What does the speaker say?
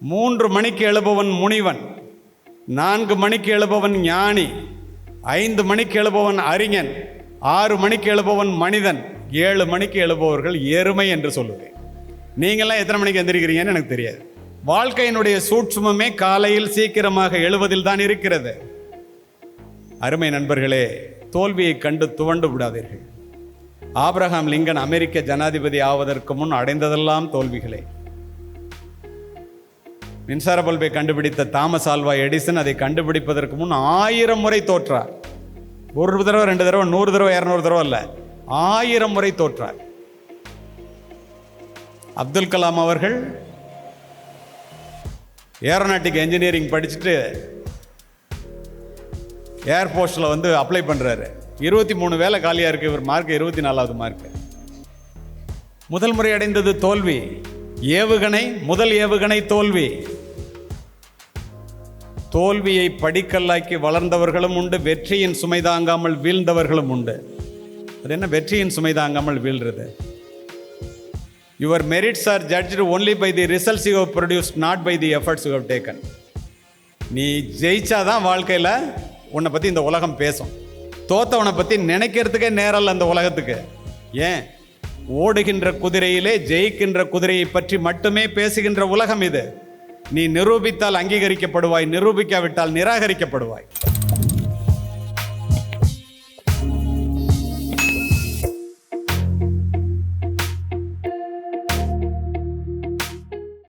மூன்று மணிக்கு எழுபவன் முனிவன் நான்கு மணிக்கு எழுபவன் ஞானி ஐந்து மணிக்கு எழுபவன் அறிஞன் ஆறு மணிக்கு எழுபவன் மனிதன் ஏழு மணிக்கு எழுபவர்கள் எருமை என்று சொல்லுவேன். நீங்களாம் எத்தனை மணிக்கு எந்திரிக்கிறீங்கன்னு எனக்கு தெரியாது. வாழ்க்கையினுடைய சூட்சுமமே காலையில் சீக்கிரமாக எழுவதில் தான் இருக்கிறது. அருமை நண்பர்களே தோல்வியை கண்டு துவண்டு விடாதீர்கள். ஆப்ரஹாம் லிங்கன் அமெரிக்க ஜனாதிபதி ஆவதற்கு முன் அடைந்ததெல்லாம் தோல்விகளே. மின்சார பல்பை கண்டுபிடித்த தாமஸ் ஆல்வா எடிசன் அதை கண்டுபிடிப்பதற்கு முன் ஆயிரம் முறை தோற்றார். ஒரு தடவை ரெண்டு தடவை நூறு தடவை இரநூறு தடவை இல்லை ஆயிரம் முறை தோற்றார். அப்துல் கலாம் அவர்கள் ஏரோநாட்டிக் இன்ஜினியரிங் படிச்சுட்டு ஏர்ஃபோர்ஸில் வந்து அப்ளை பண்ணுறாரு இருபத்தி மூணு வேலை காலியாக இருக்குது இவர் மார்க் இருபத்தி நாலாவது மார்க் முதல் முறை அடைந்தது தோல்வி. ஏவுகணை முதல் ஏவுகணை தோல்வி. தோல்வியை படிக்கல்லாக்கி வளர்ந்தவர்களும் உண்டு வெற்றியின் சுமை தாங்காமல் வீழ்ந்தவர்களும் உண்டு. அது என்ன? வெற்றியின் சுமை தாங்காமல் வீழ்றது. Your merits are judged only by the results you have produce not by the efforts you have taken நீ ஜெயிச்சாதான் வாழ்க்கையில் உன்னை பற்றி இந்த உலகம் பேசும். தோத்தவனை பற்றி நினைக்கிறதுக்கே நேரம் இல்லை அந்த உலகத்துக்கு. ஏன்? ஓடுகின்ற குதிரையிலே ஜெயிக்கின்ற குதிரையை பற்றி மட்டுமே பேசுகின்ற உலகம் இது. நீ நிரூபித்தால் அங்கீகரிக்கப்படுவாய் நிரூபிக்காவிட்டால் நிராகரிக்கப்படுவாய்.